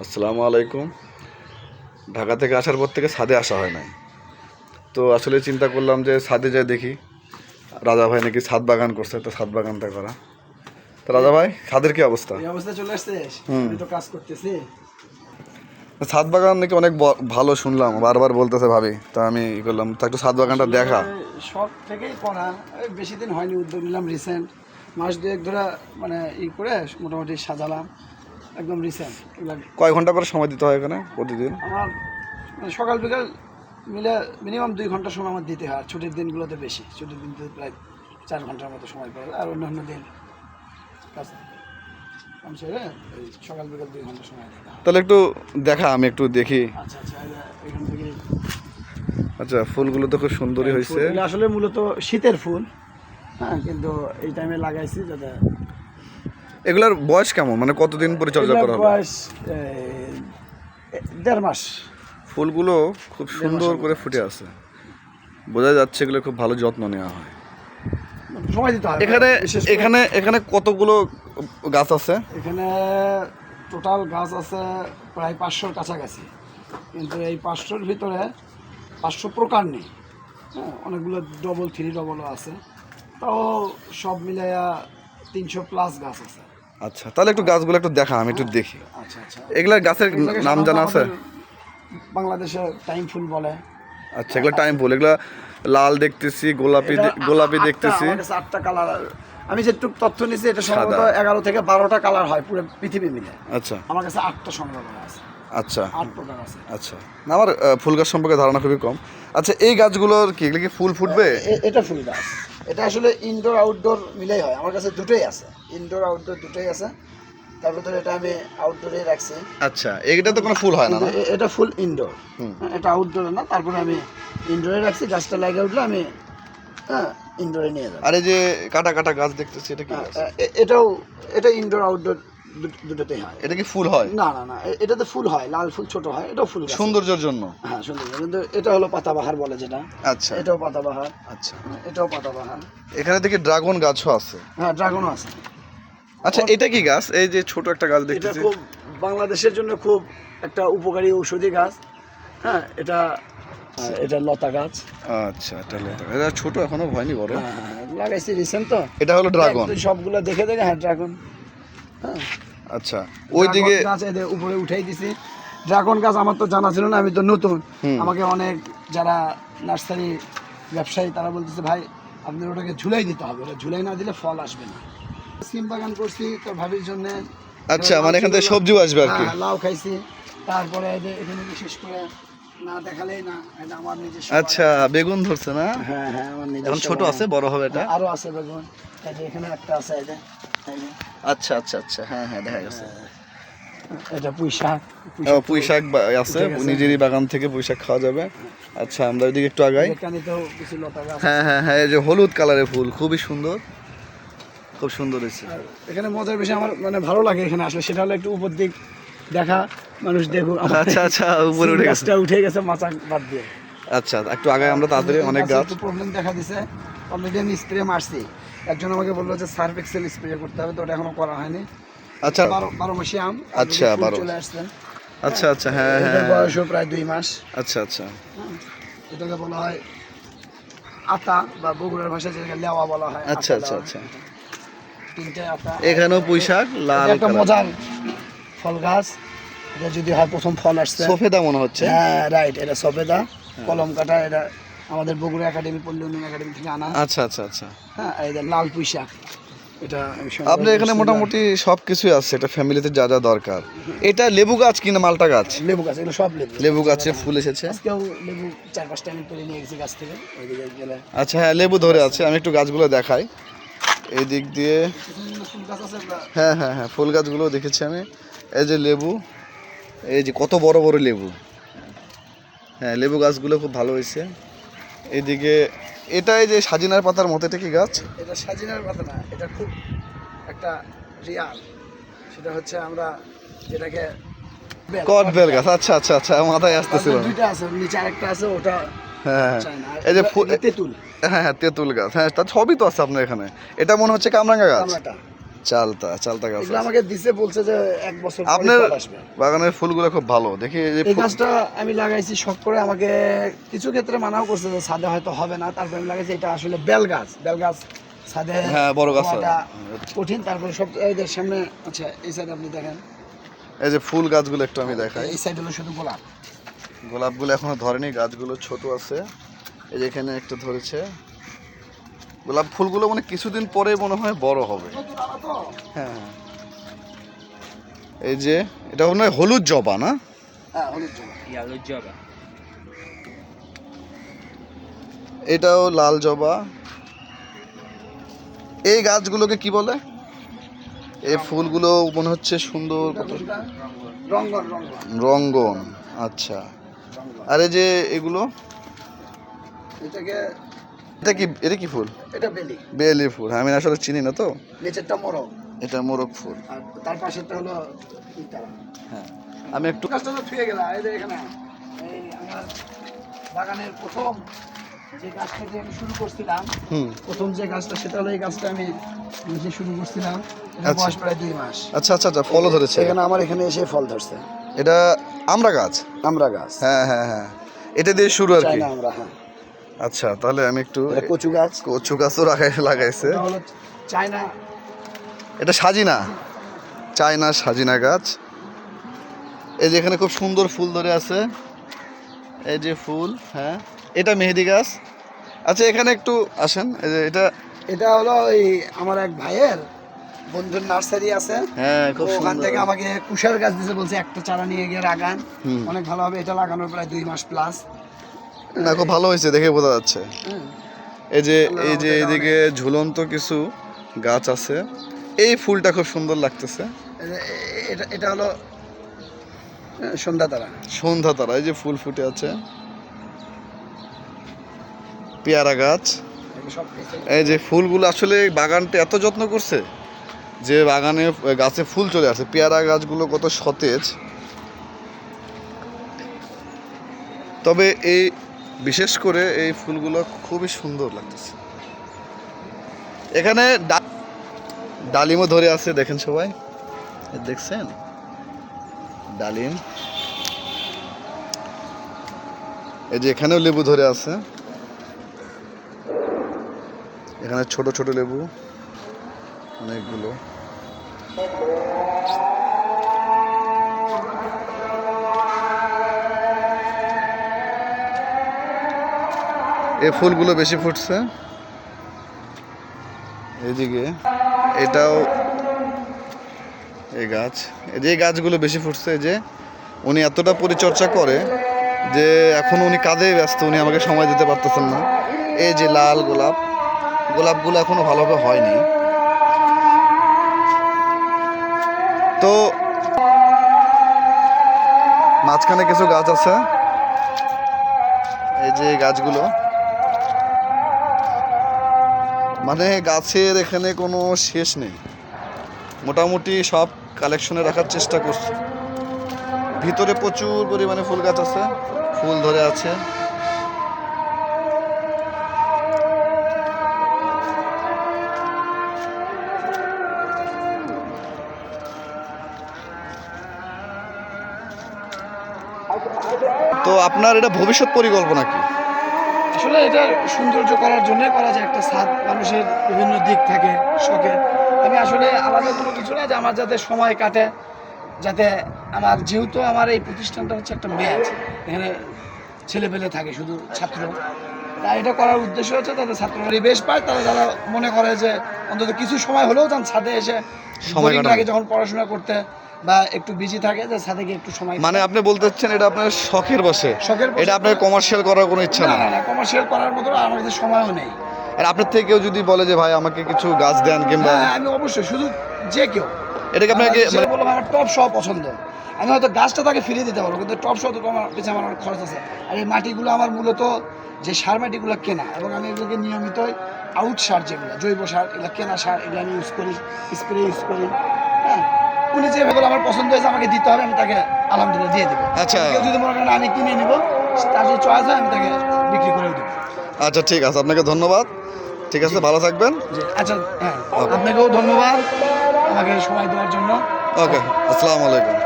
আসসালামু আলাইকুম। ঢাকা থেকে আসার পর থেকে ছাদে আসা হয় নাই। তো আসলে চিন্তা করলাম যে ছাদে যাই দেখি। রাজা ভাই নাকি ছাদ বাগান করছে তো ছাদ বাগানটা করা। তো রাজা ভাই ছাদের কি অবস্থা? অবস্থা চলে আসছে? তো কাজ করতেছি? ছাদ বাগান নাকি অনেক ভালো শুনলাম বারবার বলতেছে ভাবি। তা আমি ই করলাম তা একটু ছাদ বাগানটা দেখা। সব থেকেই করা। বেশি দিন হয়নি উদ্যোগ নিলাম রিসেন্ট মাস দুয়েক ধরে মানে ই করে মোটামুটি সাজালাম। একদম রিসেন্ট কয় ঘণ্টা করে সময় দিতে হয় এখানে প্রতিদিন? আমার মানে সকাল বিকাল মিলে মিনিমাম দুই ঘণ্টা সময় আমার দিতে হয়। আর ছুটির দিনগুলোতে বেশি। ছুটির দিনতে প্রায় চার ঘণ্টার মতো সময় পড়ে আর অন্যান্য দিন কাজ সেরে সকাল বিকাল দুই ঘণ্টা সময় দিতে হয়। তাহলে একটু দেখা আমি একটু দেখি। আচ্ছা আচ্ছা এখান থেকে আচ্ছা ফুলগুলো তো খুব সুন্দরই হয়েছে। আসলে মূলত শীতের ফুল হ্যাঁ কিন্তু এই টাইমে লাগাইছি যাতে এগুলার বয়স কেমন? মানে কতদিন পরিচর্যা করা হবে? বয়স দেড় মাস। ফুলগুলো খুব সুন্দর করে ফুটে আছে। বোঝা যাচ্ছে এগুলো খুব ভালো যত্ন নেওয়া হয়। এখানে এখানে এখানে কতগুলো গাছ আছে? এখানে টোটাল গাছ আছে প্রায় পাঁচশোর কাছাকাছি। কিন্তু এই পাঁচশোর ভিতরে পাঁচশো প্রকার নেই। হ্যাঁ অনেকগুলো ডবল থ্রি ডবলও আছে। তাও সব মিলাইয়া তিনশো প্লাস গাছ আছে। আচ্ছা তাহলে একটু গাছগুলো একটু দেখা আমি একটু দেখি। আচ্ছা আচ্ছা। এগুলা গাছের নাম জানা আছে? বাংলাদেশে টাইম ফুল বলে। আচ্ছা এগুলো টাইম ফুল এগুলো লাল দেখতেছি গোলাপি গোলাপি দেখতেছি। আটটা কালার আমি যেটুকু তথ্য নিছি এটা সম্ভবত। এগারো থেকে বারোটা কালার হয় পুরো পৃথিবী মিলে। আচ্ছা। আমার কাছে আটটা সংগ্রহ করা আছে। আচ্ছা। আট প্রকার আছে। আচ্ছা। না, আমার ফুল গাছ সম্পর্কে ধারণা খুবই কম। আচ্ছা এই গাছগুলোর কি এগুলো কি ফুল ফুটবে? এটা ফুল গাছ। এটা আসলে ইনডোর আউটডোর মিলেই হয়। আমার কাছে দুটোই আছে। ইনডোর আউটডোর দুটোই আছে। তার ভিতরে এটা আমি আউটডোরে রাখছি। আচ্ছা এইটা তো কোনো ফুল হয় না না? এটা ফুল ইনডোর হুম। এটা আউটডোরে না তারপরে আমি ইনডোরে রাখছি। গাছটা লাগে উঠলে আমি হ্যাঁ ইনডোরে নিয়ে যাব। আর এই যে কাটা কাটা গাছ দেখতেছি এটা কি এ- এটাও এটা ইনডোর আউটডোর দুটোতেই হয়। এটা কি ফুল হয়? না না না এটাতে ফুল হয় লাল ফুল ছোট হয় এটাও ফুল সৌন্দর্যের জন্য? হ্যাঁ সুন্দর কিন্তু এটা হলো পাতাবাহার বলে যেটা। আচ্ছা। এটাও পাতাবাহার। আচ্ছা। এটাও পাতাবাহার। এখানে দেখি ড্রাগন গাছও আছে। হ্যাঁ ড্রাগনও আছে। আচ্ছা এটা কি গাছ? এই যে ছোট একটা গাছ এটা খুব বাংলাদেশের জন্য খুব একটা উপকারী ঔষধি গাছ। হ্যাঁ এটা এটা লতা গাছ। আচ্ছা এটা লতা। এটা ছোট এখনও হয়নি বড়। হ্যাঁ, হ্যাঁ, লাগাইছি রিসেন্ট তো। এটা হলো ড্রাগন। সবগুলো দেখে দেখে হ্যাঁ ড্রাগন। হ্যাঁ। আচ্ছা ওইদিকে গাছ এদের উপরে উঠাই দিছি। ড্রাগন গাছ আমার তো জানা ছিল না আমি তো নতুন। আমাকে অনেক যারা নার্সারি ব্যবসায়ী তারা বলতেছে ভাই আপনার ওটাকে ঝুলাই দিতে হবে। ওটা ঝুলাই না দিলে ফল আসবে না। সিম বাগান করছি তোর ভাবির জন্য। আচ্ছা মানে এখান থেকে সবজিও আসবে আর কি। হ্যাঁ, লাউ খাইছি। তারপরে এখানে বিশেষ করে না দেখালেই না এটা আমার নিজের আচ্ছা বেগুন ধরছে না? হ্যাঁ হ্যাঁ আমার নিজের এখন ছোট আছে বড় হবে এটা? আরও আছে বেগুন। এখানে একটা আছে যে, আচ্ছা আচ্ছা আচ্ছা। হ্যাঁ হ্যাঁ দেখা গেছে। এটা পুঁই শাক। পুঁই ও, পুঁই শাক বা- আছে? নিজেরই বাগান থেকে পুঁই খাওয়া যাবে। আচ্ছা আমরা ওইদিকে একটু আগাই। এখানেতেও কিছু লতা গাছ হ্যাঁ হ্যাঁ হ্যাঁ এই যে হলুদ কালারের ফুল খুবই সুন্দর। খুব সুন্দর হয়েছে। এখানে মজার বেশি আমার মানে ভালো লাগে এখানে আসলে সেটা হলো একটু উপর দিক দেখা মানুষ দেখুক। আচ্ছা আচ্ছা উপরে উঠে গেছে। উঠে গেছে মাচা বাদ দিয়ে। আচ্ছা একটু আগে আমরা তাড়াতাড়ি অনেক গাছ প্রবলেম দেখা দিছে। অলরেডি আমি স্প্রে মারছি। একজন আমাকে বলল যে সার্ফ এক্সেল স্প্রে করতে হবে তো ওটা এখনও করা হয়নি। আচ্ছা। বারো মাসি আম আচ্ছা, বারো। চলে আসছে। আচ্ছা আচ্ছা হ্যাঁ এটার হ্যাঁ বয়সও প্রায় দুই মাস। আচ্ছা আচ্ছা। হ্যাঁ। এটাকে বলা হয় আতা বা বগুড়ার ভাষায় যেটাকে লেওয়া বলা হয় আচ্ছা আচ্ছা আচ্ছা। এখানেও পুঁই শাক লাল একটা মজার ফল গাছ। এটা যদি হয় প্রথম ফল আসছে। সফেদা মনে হচ্ছে। হ্যাঁ রাইট এটা সবেদা কলম কাটা এটা আমাদের বগুড়া একাডেমি পল্লী উন্নয়ন একাডেমি থেকে আনা। আচ্ছা আচ্ছা আচ্ছা। হ্যাঁ এই যে লাল পুঁই শাক এটা আপনার এখানে মোটামুটি সব কিছুই আছে এটা ফ্যামিলিতে যা যা দরকার। এটা লেবু গাছ কিনা মালটা গাছ? লেবু গাছ এগুলো সব লেবু। লেবু গাছে ফুল এসেছে। আজকেও লেবু চার পাঁচটা আমি তুলে নিয়ে গেছি গাছ থেকে। আচ্ছা হ্যাঁ লেবু ধরে আছে আমি একটু গাছগুলো দেখাই। এই দিক দিয়ে হ্যাঁ হ্যাঁ হ্যাঁ ফুল গাছগুলো দেখেছি আমি। এই যে লেবু এই যে কত বড় বড় লেবু। হ্যাঁ লেবু গাছগুলো খুব ভালো হয়েছে। এইদিকে এটা এই যে সাজিনার পাতার মতো এটা কি গাছ? এটা সাজিনার পাতা না এটা খুব একটা রিয়াল সেটা হচ্ছে আমরা যেটাকে বেল, কট বেল গাছ আচ্ছা আচ্ছা আচ্ছা মাথায় আসতেছিল দুইটা আছে নিচে আরেকটা আছে ওটা হ্যাঁ হ্যাঁ আর এই যে তেঁতুল। হ্যাঁ হ্যাঁ তেঁতুল গাছ। হ্যাঁ তার সবই তো আছে আপনার এখানে। এটা মনে হচ্ছে কামরাঙ্গা গাছ। চালতা চালতা গাছ আমাকে দিছে বলছে যে এক বছর আপনার বাগানের ফুলগুলো খুব ভালো। দেখি এই গাছটা আমি লাগাইছি শখ করে আমাকে কিছু ক্ষেত্রে মানাও করছে যে ছাদে হয়তো হবে না। তারপরে আমি লাগাইছি এটা আসলে বেল গাছ। বেল গাছ ছাদে হ্যাঁ, বড় গাছ কঠিন। তারপরে সব যে সামনে আচ্ছা এই সাইডে আপনি দেখেন। এই যে ফুল গাছগুলো একটু আমি দেখাই। এই সাইড হলো শুধু গোলাপ। গোলাপগুলো এখনও ধরেনি গাছগুলো ছোট আছে। এই যে এখানে একটা ধরেছে। গোলাপ ফুলগুলো মানে কিছুদিন পরে মনে হয় বড় হবে। হ্যাঁ। এই যে এটা মনে হয় হলুদ জবা না? হ্যাঁ হলুদ জবা। এটাও লাল জবা। এই গাছগুলোকে কি বলে? এই ফুলগুলো মনে হচ্ছে সুন্দর কত? রঙ্গন আচ্ছা। আর এই যে এগুলো? এটাকে এটা কি এটা কি ফুল? এটা বেলি। বেলি ফুল। আমি আসলে চিনি না তো। নিচেরটা মরক এটা মোরগ ফুল। আর তার পাশেরটা হলো হ্যাঁ। আমি একটু গাছটা তো থুয়ে গেলাম। এই যে এখানে। এই আমার বাগানের প্রথম যে গাছটা দিয়ে আমি শুরু করছিলাম হুম। প্রথম যে গাছটা সেটা হলো এই গাছটা আমি নিজে শুরু করছিলাম। এটা আচ্ছা। বয়স প্রায় দুই মাস। আচ্ছা আচ্ছা আচ্ছা ফলও ধরেছে। এখানে আমার এখানে এসে ফল ধরছে। এটা আমরা গাছ? আমরা গাছ। হ্যাঁ হ্যাঁ হ্যাঁ। এটা দিয়ে শুরু আর কি। আমরা হ্যাঁ। আচ্ছা তাহলে আমি একটু কচু গাছ। কচু গাছও লাগাই লাগাইছে। চায়না। এটা সাজিনা। চায়না সাজিনা গাছ। এই যে এখানে খুব সুন্দর ফুল ধরে আছে। এই যে ফুল হ্যাঁ। এটা মেহেদি গাছ। আচ্ছা এখানে একটু আসেন। এই যে এটা এটা হলো ওই আমার এক ভাইয়ের বন্ধুর নার্সারি আছে। হ্যাঁ খুব ওখান থেকে আমাকে কুশার গাছ দিতে বলছে একটা চারা নিয়ে গিয়ে লাগান। অনেক ভালো হবে। এটা লাগানোর প্রায় দুই মাস প্লাস না খুব ভালো হয়েছে দেখে বোঝা যাচ্ছে। এই যে এই যে এইদিকে ঝুলন্ত কিছু গাছ আছে এই ফুলটা খুব সুন্দর লাগতেছে। এটা এটা হলো সন্ধ্যা তারা। সন্ধ্যা তারা এই যে ফুল ফুটে আছে। পেয়ারা গাছ। এই যে ফুলগুলো আসলে বাগানটা এত যত্ন করছে যে বাগানে গাছে ফুল চলে আসে। পেয়ারা গাছগুলো কত সতেজ। তবে এই বিশেষ করে এই ফুলগুলো খুবই সুন্দর লাগতেছে। এখানে ডালিমও ধরে আছে, দেখেন সবাই। দেখছেন? ডালিম। এই যে এখানেও লেবু ধরে আছে। এখানে ছোট ছোট লেবু, অনেকগুলো। এই ফুলগুলো বেশি ফুটছে। এইদিকে এটাও এই গাছ। এই যে গাছগুলো বেশি ফুটছে যে উনি এতটা পরিচর্যা করে যে এখন উনি কাজে ব্যস্ত, উনি আমাকে সময় দিতে পারতেছেন না। এই যে লাল গোলাপ, গোলাপগুলো এখনও ভালোভাবে হয়নি। তো মাঝখানে কিছু গাছ আছে। এই যে গাছগুলো। মানে গাছের এখানে কোনো শেষ নেই। মোটামুটি সব কালেকশনে রাখার চেষ্টা করছি। ভিতরে প্রচুর পরিমাণে ফুল গাছ আছে, ফুল ধরে আছে। তো আপনার এটা ভবিষ্যৎ পরিকল্পনা কি? আসলে এটা সৌন্দর্য করার জন্যই করা যায় একটা ছাদ মানুষের বিভিন্ন দিক থাকে শখে আমি আসলে আলাদা কোনো কিছু না যে আমার যাতে সময় কাটে যাতে আমার যেহেতু আমার এই প্রতিষ্ঠানটা হচ্ছে একটা ম্যাচ এখানে ছেলে পেলে থাকে শুধু ছাত্র তাই এটা করার উদ্দেশ্য হচ্ছে তাদের ছাত্র পরিবেশ পায় তারা যারা মনে করে যে অন্তত কিছু সময় হলেও যান ছাদে এসে সময়। লাগে যখন পড়াশোনা করতে বা একটু বিজি থাকে যে ছাদে গিয়ে একটু সময় মানে আপনি বলতে চাচ্ছেন এটা আপনার শখের বসে? শখের। এটা আপনার কমার্শিয়াল করার কোনো ইচ্ছা না না কমার্শিয়াল করার মতো আমার কাছে সময়ও নেই। আর আপনার থেকে কেউ যদি বলে যে ভাই আমাকে কিছু গাছ দেন কিংবা আমি অবশ্যই শুধু যে কেউ। এটাকে আপনাকে মানে বললাম, আমার টপ সহ পছন্দ। আমি হয়তো গাছটা তাকে ফিরিয়ে দিতে পারব কিন্তু টপ সহ তো আমার পিছনে আমার অনেক খরচ আছে। আর এই মাটিগুলো আমার মূলত যে সার মাটিগুলো কেনা এবং আমি এগুলোকে নিয়মিত আউট সার যেগুলো জৈব সার এগুলো কেনা সার এগুলো আমি ইউজ করি স্প্রে ইউজ করি হ্যাঁ। উনি যে যেগুলো আমার পছন্দ হয়েছে আমাকে দিতে হবে আমি তাকে আলহামদুলিল্লাহ দিয়ে দেবো। আচ্ছা। কেউ যদি মনে করেন আমি কিনে নিব তার যদি চয়েস হয় আমি তাকে বিক্রি করে দেবো। আচ্ছা ঠিক আছে আপনাকে ধন্যবাদ। ঠিক আছে ভালো থাকবেন। আচ্ছা হ্যাঁ আপনাকেও ধন্যবাদ। আমাকে সময় দেওয়ার জন্য। ওকে আসসালামু আলাইকুম।